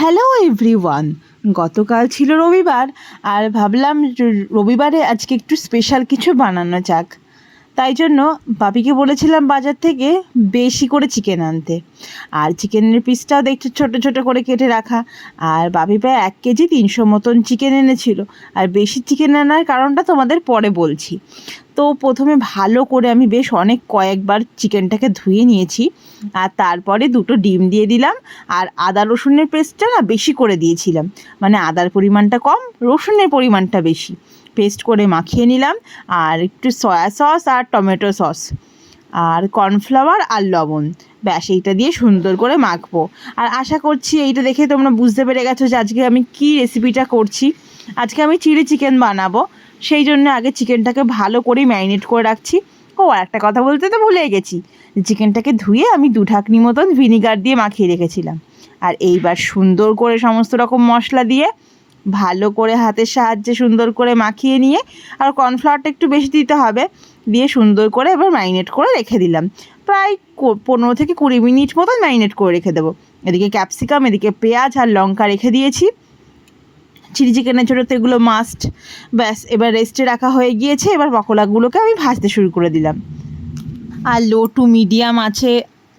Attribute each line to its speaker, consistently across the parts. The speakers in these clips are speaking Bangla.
Speaker 1: হ্যালো এভরিওয়ান গতকাল ছিল রবিবার আর ভাবলাম রবিবারে আজকে একটু স্পেশাল কিছু বানানো যাক। তাই জন্য বাপিকে বলেছিলাম বাজার থেকে বেশি করে চিকেন আনতে। আর চিকেনের পিসটাও দেখছ, ছোটো ছোটো করে কেটে রাখা। আর বাপি প্রায় এক কেজি তিনশো মতন চিকেন এনেছিল। আর বেশি চিকেন আনার কারণটা তোমাদের পরে বলছি। তো প্রথমে ভালো করে আমি বেশ অনেক কয়েকবার চিকেনটাকে ধুয়ে নিয়েছি। আর তারপরে দুটো ডিম দিয়ে দিলাম। আর আদা রসুনের পেস্টটা না বেশি করে দিয়েছিলাম। মানে আদার পরিমাণটা কম, রসুনের পরিমাণটা বেশি। পেস্ট করে মাখিয়ে নিলাম, আর একটু সয়া সস আর টমেটো সস আর কর্নফ্লাওয়ার আর লবণ, ব্যাস এইটা দিয়ে সুন্দর করে মাখবো। আর আশা করছি এইটা দেখে তোমরা বুঝতে পেরে গেছো যে আজকে আমি কী রেসিপিটা করছি। আজকে আমি চিলি চিকেন বানাবো, সেই জন্য আগে চিকেনটাকে ভালো করে ম্যারিনেট করে রাখছি। ও, আর একটা কথা বলতে তো ভুলে গেছি চিকেনটাকে ধুয়ে আমি দু ঢাকনি মতন ভিনিগার দিয়ে মাখিয়ে রেখেছিলাম। আর এইবার সুন্দর করে সমস্ত রকম মশলা দিয়ে ভালো করে হাতের সাহায্যে সুন্দর করে মাখিয়ে নিয়ে আর কর্নফ্লাওয়ারটা একটু বেশি দিতে হবে। দিয়ে সুন্দর করে এবার ম্যারিনেট করে রেখে দিলাম। প্রায় পনেরো থেকে কুড়ি মিনিট মতন ম্যারিনেট করে রেখে দেবো। এদিকে ক্যাপসিকাম, এদিকে পেঁয়াজ আর লঙ্কা রেখে দিয়েছি। চিলি চিকেনের জন্য তো এগুলো মাস্ট ব্যাস, এবার রেস্টে রাখা হয়ে গিয়েছে। এবার পকোড়াগুলোকে আমি ভাজতে শুরু করে দিলাম। আর লো টু মিডিয়াম আছে।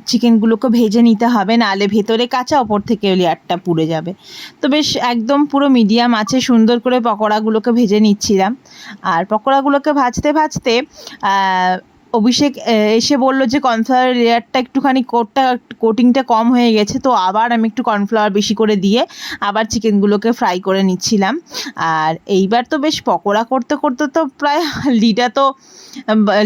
Speaker 1: চিকেনগুলোকে ভেজে নিতে হবে নাহলে ভেতরে কাঁচা ওপর থেকে লেয়ারটা পুড়ে যাবে। তো বেশ একদম পুরো মিডিয়াম আছে, সুন্দর করে পকোড়াগুলোকে ভেজে নিচ্ছিলাম। আর পকোড়াগুলোকে ভাজতে ভাজতে অভিষেক এসে বলল যে কর্নফ্লাওয়ার লেয়ারটা একটুখানি কোটটা কোটিংটা কম হয়ে গেছে, তো আবার আমি একটু কর্নফ্লাওয়ার বেশি করে দিয়ে আবার চিকেনগুলোকে ফ্রাই করে নিচ্ছিলাম। আর এইবার তো বেশ পকোড়া করতে করতে তো প্রায় লিডা তো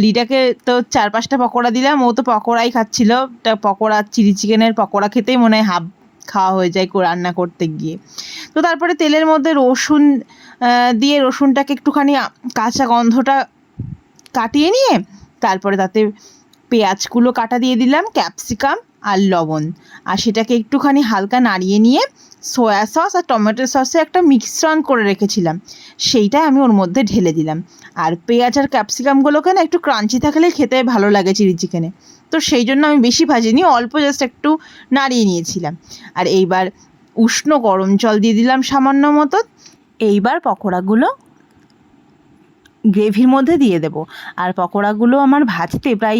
Speaker 1: লিডাকে তো চার পাঁচটা পকোড়া দিলাম, ও তো পকোড়াই খাচ্ছিল। তা পকোড়া চিলি চিকেনের পকোড়া খেতেই মনে হয় হাফ খাওয়া হয়ে যায় রান্না করতে গিয়ে। তো তারপরে তেলের মধ্যে রসুন দিয়ে রসুনটাকে একটুখানি কাঁচা গন্ধটা কাটিয়ে নিয়ে তারপরে তাতে পেঁয়াজগুলো কাটা দিয়ে দিলাম, ক্যাপসিকাম আর লবণ। আর সেটাকে একটুখানি হালকা নাড়িয়ে নিয়ে সয়া সস আর টমেটো সসে একটা মিশ্রণ করে রেখেছিলাম। সেইটা আমি ওর মধ্যে ঢেলে দিলাম। আর পেঁয়াজ আর ক্যাপসিকামগুলোকে না একটু ক্রাঞ্চি থাকলে খেতে ভালো লাগে চিলি চিকেনে তো সেই জন্য আমি বেশি ভাজিনি, অল্প জাস্ট একটু নাড়িয়ে নিয়েছিলাম। আর এইবার উষ্ণ গরম জল দিয়ে দিলাম সামান্য মতো। এইবার পকোড়াগুলো গ্রেভির মধ্যে দিয়ে দেবো। আর পকোড়াগুলো আমার ভাজতে প্রায়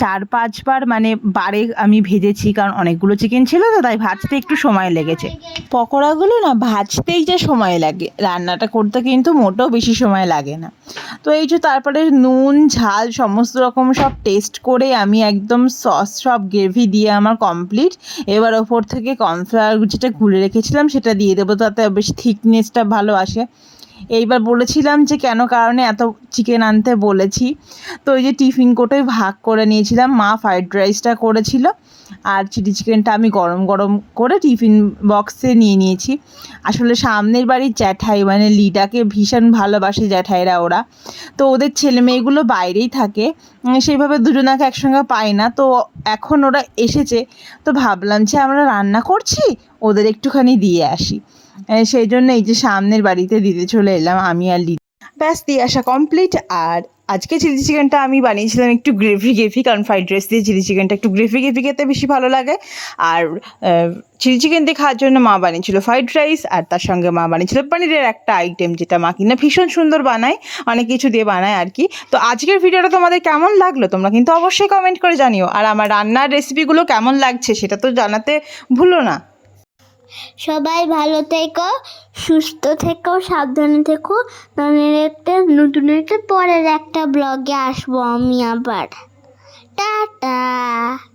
Speaker 1: চার পাঁচবার মানে বারে আমি ভেজেছি কারণ অনেকগুলো চিকেন ছিল তো তাই ভাজতে একটু সময় লেগেছে। পকোড়াগুলো না ভাজতেই যে সময় লাগে, রান্নাটা করতে কিন্তু মোটেও বেশি সময় লাগে না। তো এই যে তারপরে নুন, ঝাল, সমস্ত রকম সব টেস্ট করে আমি একদম সস সব গ্রেভি দিয়ে আমার কমপ্লিট এবার ওপর থেকে কর্নফ্লাওয়ার যেটা গুলে রেখেছিলাম সেটা দিয়ে দেবো, তাতে বেশ থিকনেসটা ভালো আসে। এইবার বলেছিলাম যে কেন কারণে এত চিকেন আনতে বলেছি। তো ওই যে টিফিন কোটোয় ভাগ করে নিয়েছিলাম, মা ফ্রাইড রাইসটা করেছিল আর চিলি চিকেনটা আমি গরম গরম করে টিফিন বক্সে নিয়ে নিয়েছি। আসলে সামনের বাড়ির জ্যাঠাই মানে লিডাকে ভীষণ ভালোবাসে জ্যাঠাইরা ওরা। তো ওদের ছেলে মেয়েগুলো বাইরেই থাকে সেইভাবে দুজনাকে একসঙ্গে পাই না। তো এখন ওরা এসেছে, তো ভাবলাম যে আমরা রান্না করছি, ওদের একটুখানি দিয়ে আসি। সেই জন্য এই যে সামনের বাড়িতে দিতে চলে এলাম, আমি আর লিডি ব্যাস, দিয়ে আসা কমপ্লিট আর আজকে চিলি চিকেনটা আমি বানিয়েছিলাম একটু গ্রেভি গ্রেভি কারণ ফ্রাইড রাইস দিয়ে চিলি চিকেনটা একটু গ্রেভি গ্রেভি খেতে বেশি ভালো লাগে। আর চিলি চিকেন দিয়ে খাওয়ার জন্য মা বানিয়েছিল ফ্রাইড রাইস আর তার সঙ্গে মা বানিয়েছিল পনিরের একটা আইটেম যেটা মা কিনা ভীষণ সুন্দর বানায়, অনেক কিছু দিয়ে বানায় আর কি। তো আজকের ভিডিওটা তোমাদের কেমন লাগল? তোমরা কিন্তু অবশ্যই কমেন্ট করে জানিও। আর আমার রান্নার রেসিপিগুলো কেমন লাগছে সেটা তো জানাতে ভুলো না।
Speaker 2: সবাই ভালো থেকো, সুস্থ থেকো, সাবধানে থেকো। নতুন একটা নতুন একটা পরের একটা ব্লগে আসব আমি আবার। টাটা।